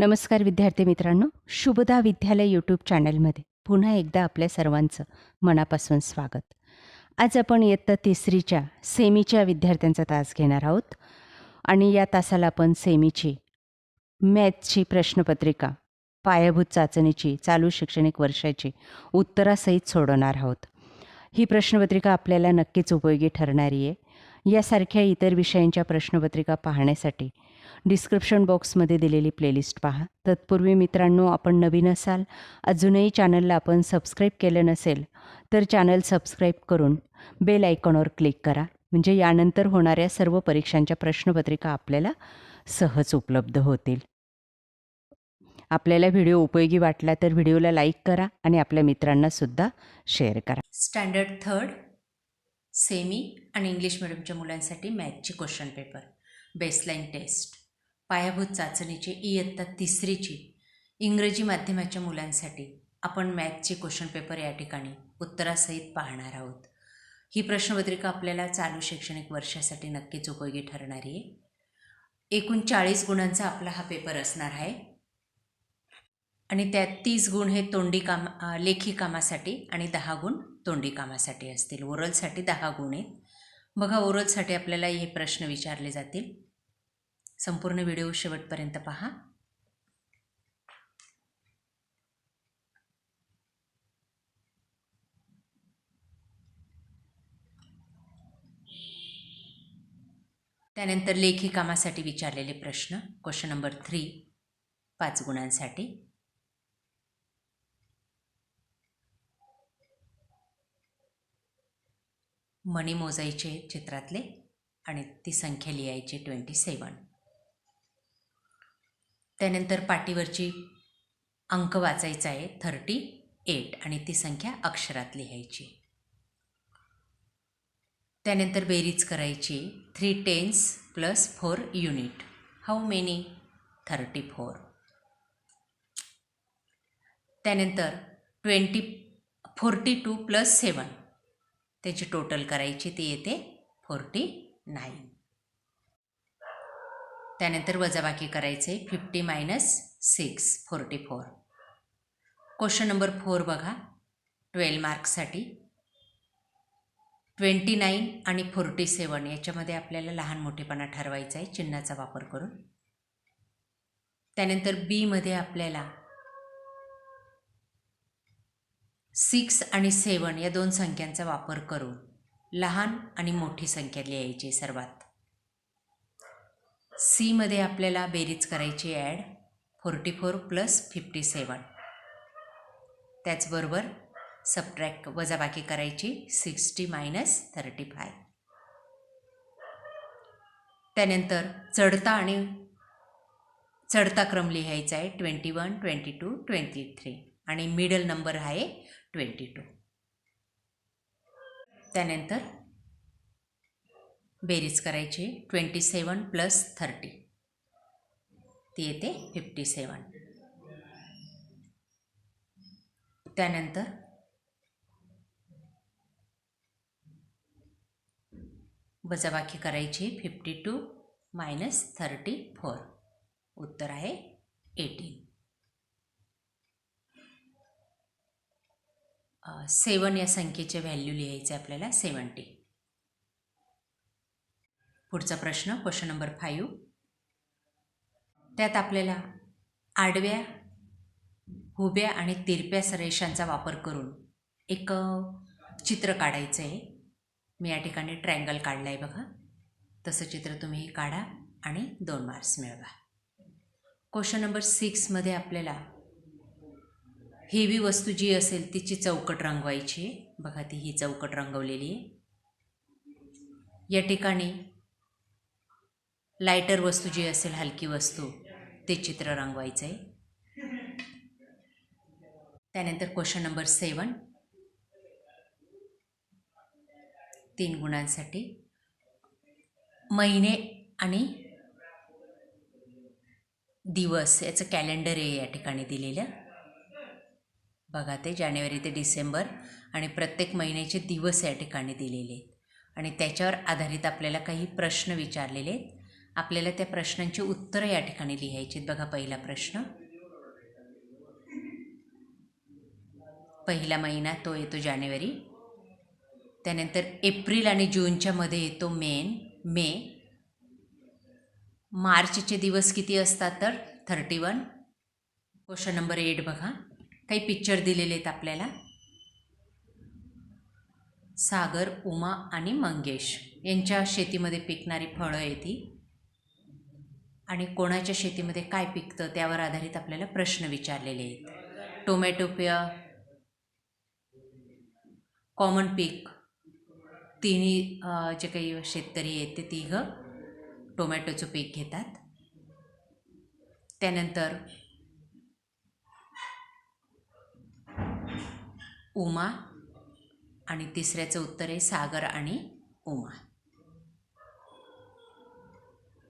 नमस्कार विद्यार्थी मित्रांनो शुभदा विद्यालय यूट्यूब चॅनलमध्ये पुन्हा एकदा आपल्या सर्वांचं मनापासून स्वागत. आज आपण इयत्ता तिसरीच्या सेमीच्या विद्यार्थ्यांचा तास घेणार आहोत आणि या तासाला आपण सेमीची मॅथची प्रश्नपत्रिका पायाभूत चाचणीची चालू शैक्षणिक वर्षाची उत्तरासहित सोडवणार आहोत. ही प्रश्नपत्रिका आपल्याला नक्कीच उपयोगी ठरणारी आहे. यासारख्या इतर विषयांच्या प्रश्नपत्रिका पाहण्यासाठी डिस्क्रिप्शन बॉक्समध्ये दिलेली प्लेलिस्ट पहा. तत्पूर्वी मित्रांनो आपण नवीन असाल अजूनही चॅनलला आपण सबस्क्राईब केलं नसेल तर चॅनल सबस्क्राईब करून बेल आयकॉनवर क्लिक करा. म्हणजे यानंतर होणाऱ्या सर्व परीक्षांच्या प्रश्नपत्रिका आपल्याला सहज उपलब्ध होतील. आपल्याला व्हिडिओ उपयोगी वाटला तर व्हिडिओला लाईक करा आणि आपल्या मित्रांनासुद्धा शेअर करा. स्टँडर्ड थर्ड सेमी आणि इंग्लिश मिडियमच्या मुलांसाठी मॅथचे क्वेश्चन पेपर बेसलाईन टेस्ट पायाभूत चाचणीची इयत्ता तिसरीची इंग्रजी माध्यमाच्या मुलांसाठी आपण मॅथचे क्वेश्चन पेपर या ठिकाणी उत्तरासहित पाहणार आहोत. ही प्रश्नपत्रिका आपल्याला चालू शैक्षणिक वर्षासाठी नक्कीच उपयोगी ठरणारी आहे. एकूण चाळीस गुणांचा आपला हा पेपर असणार आहे. आणि त्यात तीस गुण हे तोंडी काम लेखी कामासाठी आणि दहा गुण तोंडी कामासाठी असतील. ओरलसाठी दहा गुण. आहेत बघा ओरलसाठी आपल्याला हे प्रश्न विचारले जातील. संपूर्ण व्हिडिओ शेवटपर्यंत पहा. त्यानंतर लेखी कामासाठी विचारलेले प्रश्न. क्वेश्चन नंबर थ्री पाच गुणांसाठी. मणी मोजायचे चित्रातले आणि ती संख्या लिहायची ट्वेंटी सेवन. त्यानंतर पाटीवरची अंक वाचायचा आहे थर्टी एट आणि ती संख्या अक्षरात लिहायची. त्यानंतर बेरीज करायची three tens plus four unit. How many? Thirty four. त्यानंतर twenty forty two plus seven. त्याची टोटल करायची ती येते फोर्टी नाईन त्यानंतर वजाबाकी करायचे fifty minus six forty four question number four बघा. ट्वेल्व मार्क्ससाठी ट्वेंटी नाईन आणि फोर्टी सेवन याच्यामध्ये आपल्याला लहान मोठेपणा ठरवायचा आहे चिन्हाचा वापर करून. त्यानंतर बीमध्ये आपल्याला सिक्स आणि सेवन या दोन संख्यांचा वापर करून लहान आणि मोठी संख्या लिहायची सर्वात. सीमध्ये आपल्याला बेरीज करायची add forty four plus fifty seven त्याचबरोबर सबट्रॅक वजाबाकी करायची सिक्स्टी मायनस थर्टी फाय. त्यानंतर चढता आणि चढता क्रम लिहायचा आहे twenty one twenty two twenty three. आणि मिडल नंबर आहे ट्वेंटी टू त्यानंतर बेरीज करायची ट्वेंटी सेवन प्लस थर्टी ती येते फिफ्टी सेवन त्यानंतर वजाबाकी करायची fifty two minus thirty four उत्तर आहे एटीन सेवन या संख्येचे व्हॅल्यू लिहायचे आपल्याला सेवन्टी पुढचा प्रश्न क्वेश्चन नंबर फाईव्ह त्यात आपल्याला आडव्या उभ्या आणि तिरप्या रेषांचा वापर करून एक चित्र काढायचं आहे मी या ठिकाणी ट्रँगल काढलं आहे बघा. तसं चित्र तुम्ही काढा आणि दोन मार्क्स मिळवा. क्वेश्चन नंबर सिक्समध्ये आपल्याला हेवी वस्तू जी असेल तिची चौकट रंगवायची. आहे. बघा ती ही चौकट रंगवलेली आहे. या ठिकाणी लायटर वस्तू जी असेल हलकी वस्तू ते चित्र रंगवायचं आहे. त्यानंतर क्वेश्चन नंबर सेवन. तीन गुणांसाठी. महिने आणि दिवस याचं कॅलेंडर आहे या ठिकाणी दिलेलं. बघा ते जानेवारी ते डिसेंबर आणि प्रत्येक महिन्याचे दिवस या ठिकाणी दिलेले आहेत. आणि त्याच्यावर आधारित आपल्याला काही प्रश्न विचारलेले आहेत. आपल्याला त्या प्रश्नांची उत्तरं या ठिकाणी लिहायची आहेत. बघा पहिला प्रश्न. पहिला महिना तो येतो जानेवारी. त्यानंतर एप्रिल आणि जूनच्या मध्ये येतो मेन मे. मार्चचे दिवस किती असतात तर? Thirty one question number eight बघा. काही पिक्चर दिलेले आहेत आपल्याला. सागर उमा आणि मंगेश यांच्या शेतीमध्ये पिकणारी फळं आहे ती. आणि कोणाच्या शेतीमध्ये काय पिकतं त्यावर आधारित आपल्याला प्रश्न विचारलेले आहेत. टोमॅटो पिया कॉमन पीक तिन्ही जे काही शेतकरी आहेत ते तिघं टोमॅटोचं पीक घेतात. त्यानंतर उमा आणि तिसऱ्याचं उत्तर आहे सागर आणि उमा.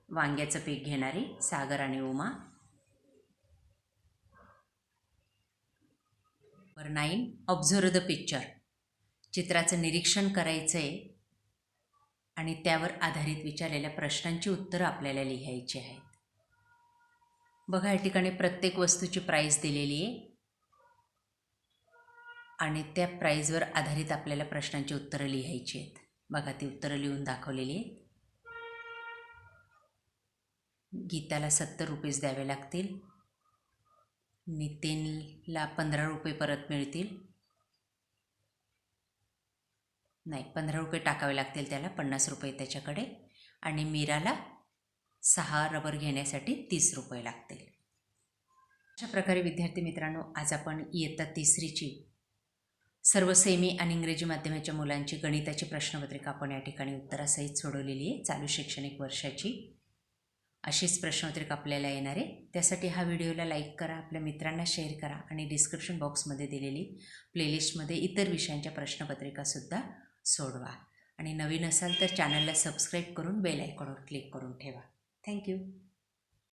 वांग्याचं पीक घेणारी सागर आणि Uma. Number nine observe the picture चित्राचं निरीक्षण करायचं आहे आणि त्यावर आधारित विचारलेल्या प्रश्नांची उत्तरं आपल्याला लिहायची आहेत. बघा या ठिकाणी प्रत्येक वस्तूची प्राईस दिलेली आहे. आणि त्या प्राईजवर आधारित आपल्याला प्रश्नांची उत्तरं लिहायची आहेत. बघा ती उत्तरं लिहून दाखवलेली आहेत. गीताला सत्तर रुपीज द्यावे लागतील. नितीनला पंधरा रुपये परत मिळतील. नाही पंधरा रुपये टाकावे लागतील त्याला पन्नास रुपये त्याच्याकडे. आणि मीराला सहा रबर घेण्यासाठी तीस रुपये लागतील. अशा प्रकारे विद्यार्थी मित्रांनो आज आपण इयत्ता तिसरीची सर्व सेमी आणि इंग्रजी माध्यमाच्या मुलांची गणिताची प्रश्नपत्रिका आपण या ठिकाणी उत्तरासहित सोडवलेली आहे. चालू शैक्षणिक वर्षाची अशीच प्रश्नपत्रिका आपल्याला येणार आहे. त्यासाठी हा व्हिडिओला लाईक करा आपल्या मित्रांना शेअर करा आणि डिस्क्रिप्शन बॉक्समध्ये दिलेली प्लेलिस्टमध्ये इतर विषयांच्या प्रश्नपत्रिकासुद्धा सोडवा. आणि नवीन असाल तर चॅनलला सबस्क्राईब करून बेल आयकॉनवर क्लिक करून ठेवा. थँक्यू